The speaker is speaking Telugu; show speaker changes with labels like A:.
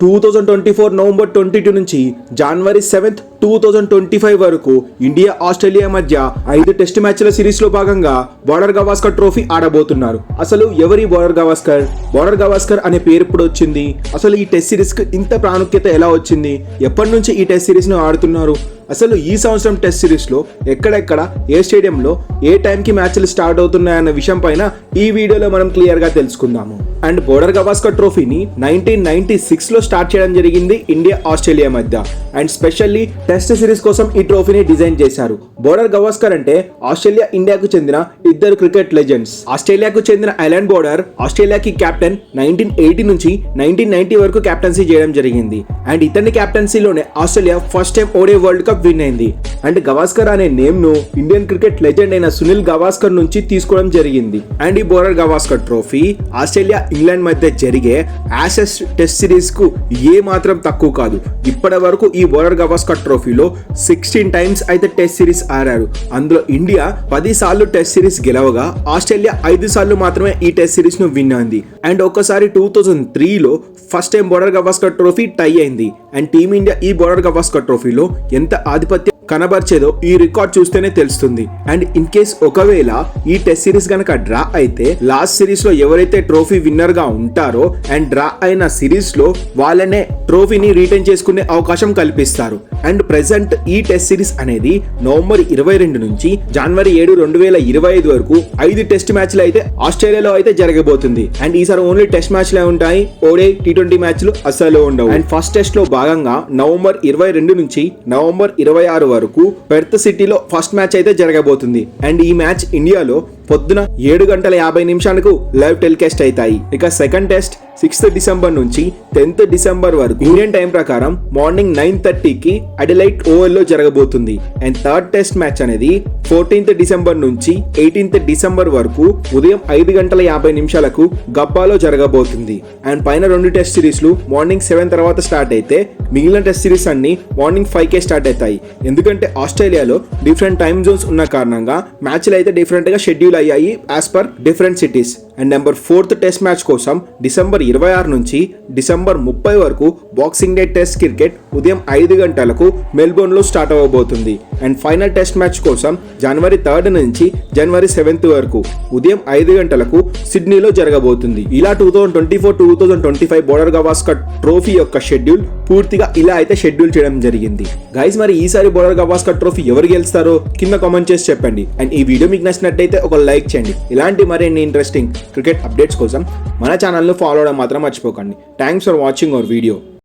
A: Two thousand twenty four November twenty two నుంచి జనవరి seventh two thousand twenty five వరకు ఇండియా ఆస్ట్రేలియా మధ్య ఐదు టెస్ట్ మ్యాచ్ల సిరీస్లో భాగంగా బోర్డర్ గవాస్కర్ ట్రోఫీ ఆడబోతున్నారు. అసలు ఎవరి బోర్డర్ గవాస్కర్? బోర్డర్ గవాస్కర్ అనే పేరు ఇప్పుడు వచ్చింది? అసలు ఈ టెస్ట్ సిరీస్ ఇంత ప్రాముఖ్యత ఎలా వచ్చింది? ఎప్పటి నుంచి ఈ టెస్ట్ సిరీస్ను ఆడుతున్నారు? అసలు ఈ సంవత్సరం టెస్ట్ సిరీస్లో ఎక్కడెక్కడ ఏ స్టేడియంలో ఏ టైంకి మ్యాచ్లు స్టార్ట్ అవుతున్నాయన్న విషయం పైన ఈ వీడియోలో మనం క్లియర్గా తెలుసుకుందాము. అండ్ బోర్డర్ గవాస్కర్ ట్రోఫీని నైన్టీన్ నైన్టీ సిక్స్లో స్టార్ట్ చేయడం జరిగింది ఇండియా ఆస్ట్రేలియా మధ్య. అండ్ స్పెషల్లీ టెస్ట్ సిరీస్ కోసం ఈ ట్రోఫీని డిజైన్ చేశారు. బోర్డర్ గవాస్కర్ అంటే ఆస్ట్రేలియా ఇండియాకు చెందిన ఇద్దరు క్రికెట్ లెజెండ్స్. ఆస్ట్రేలియాకు చెందిన ఐలాండ్ బోర్డర్ ఆస్ట్రేలియాకి కెప్టెన్ నైన్టీన్ ఎయిటీ నుంచి నైన్టీన్ నైన్టీ వరకు కెప్టెన్సీ చేయడం జరిగింది. అండ్ ఇతని కెప్టెన్సీలోనే Australia first time ODI world cup win అయింది. అండ్ గవాస్కర్ అనే నేమ్ను ఇండియన్ క్రికెట్ లెజెండ్ అయిన సునీల్ గవాస్కర్ నుంచి తీసుకోవడం జరిగింది. అండ్ ఈ Border Gavaskar trophy Australia England మధ్య జరిగే యాసెస్ టెస్ట్ సిరీస్కు ఏ మాత్రం తక్కువ కాదు. ఇప్పటి వరకు ఈ బోరర్ గవాస్కర్ ట్రోఫీలో సిక్స్టీన్ టైమ్స్ అయితే టెస్ట్ సిరీస్ ఆడారు. అందులో ఇండియా పది సార్లు టెస్ట్ సిరీస్ గెలవగా ఆస్ట్రేలియా ఐదు సార్లు మాత్రమే ఈ టెస్ట్ సిరీస్ను విన్ అంది అండ్ ఒకసారి టూ థౌజండ్ త్రీలో first time Border Gavaskar trophy tie అయింది. అండ్ టీమిండియా ఈ బోర్డర్ గవాస్కర్ ట్రోఫీలో ఎంత ఆధిపత్యం కనబరిచేదో ఈ రికార్డ్ చూస్తేనే తెలుస్తుంది. అండ్ ఇన్ కేస్ ఒకవేళ ఈ టెస్ట్ సిరీస్ గనక డ్రా అయితే లాస్ట్ సిరీస్లో ఎవరైతే ట్రోఫీ విన్నర్గా ఉంటారో అండ్ డ్రా అయిన సిరీస్లో వాళ్ళనే ట్రోఫీని రిటైన్ చేసుకునే అవకాశం కల్పిస్తారు. అండ్ ప్రెసెంట్ ఈ టెస్ట్ సిరీస్ అనేది నవంబర్ ఇరవై రెండు నుంచి జనవరి ఏడు రెండు వేల ఇరవై ఐదు వరకు ఐదు టెస్ట్ మ్యాచ్లు అయితే ఆస్ట్రేలియాలో అయితే జరగబోతుంది. అండ్ ఈసారి ఓన్లీ టెస్ట్ మ్యాచ్లే ఉంటాయి. ఓడే టీ ట్వంటీ మ్యాచ్లు అస్సలు ఉండవు. అండ్ ఫస్ట్ టెస్ట్లో భాగంగా నవంబర్ ఇరవై రెండు నుంచి నవంబర్ ఇరవై ఆరు వరకు పెర్త్ సిటీలో ఫస్ట్ మ్యాచ్ అయితే జరగబోతుంది. అండ్ ఈ మ్యాచ్ ఇండియాలో పొద్దున ఏడు గంటల యాభై నిమిషాలకు లైవ్ టెలికాస్ట్ అవుతాయి. ఇక సెకండ్ టెస్ట్ సిక్స్త్ డిసెంబర్ నుంచి టెన్త్ డిసెంబర్ వరకు ఇండియన్ టైం ప్రకారం మార్నింగ్ నైన్ థర్టీకి అడిలైట్ ఓవెల్లో జరగబోతుంది. అండ్ థర్డ్ టెస్ట్ మ్యాచ్ అనేది ఫోర్టీన్త్ డిసెంబర్ నుంచి ఎయిటీన్త్ డిసెంబర్ వరకు ఉదయం ఐదు గంటల యాభై నిమిషాలకు గబ్బాలో జరగబోతుంది. అండ్ పైన రెండు టెస్ట్ సిరీస్లు మార్నింగ్ సెవెన్ తర్వాత స్టార్ట్ అయితే మిగిలిన టెస్ట్ సిరీస్ అన్ని మార్నింగ్ ఫైవ్ కే స్టార్ట్ అవుతాయి. ఎందుకంటే ఆస్ట్రేలియాలో డిఫరెంట్ టైమ్ జోన్స్ ఉన్న కారణంగా మ్యాచ్లు అయితే డిఫరెంట్గా షెడ్యూల్ అయ్యాయి as per different cities. And number fourth test match కోసం డిసెంబర్ ఇరవై ఆరు నుంచి డిసెంబర్ ముప్పై వరకు బాక్సింగ్ డే టెస్ట్ క్రికెట్ ఉదయం ఐదు గంటలకు మెల్బోర్న్లో స్టార్ట్ అవ్వబోతుంది. అండ్ ఫైనల్ టెస్ట్ మ్యాచ్ కోసం జనవరి థర్డ్ నుంచి జనవరి సెవెంత్ వరకు ఉదయం ఐదు గంటలకు సిడ్నీలో జరగబోతుంది. ఇలా two thousand twenty four two thousand twenty five Border Gavaskar trophy యొక్క షెడ్యూల్ పూర్తిగా ఇలా అయితే షెడ్యూల్ చేయడం జరిగింది. గైస్ మరి ఈసారి బోర్డర్ గవాస్కర్ ట్రోఫీ ఎవరు గెలుస్తారో కింద కామెంట్ చేసి చెప్పండి. అండ్ ఈ వీడియో మీకు నచ్చినట్టయితే ఒక లైక్ చేయండి. ఇలాంటి మరిన్ని ఇంట్రెస్టింగ్ క్రికెట్ అప్డేట్స్ కోసం మన ఛానల్ను ఫాలో అవడం మాత్రం మర్చిపోకండి. Thanks for watching our video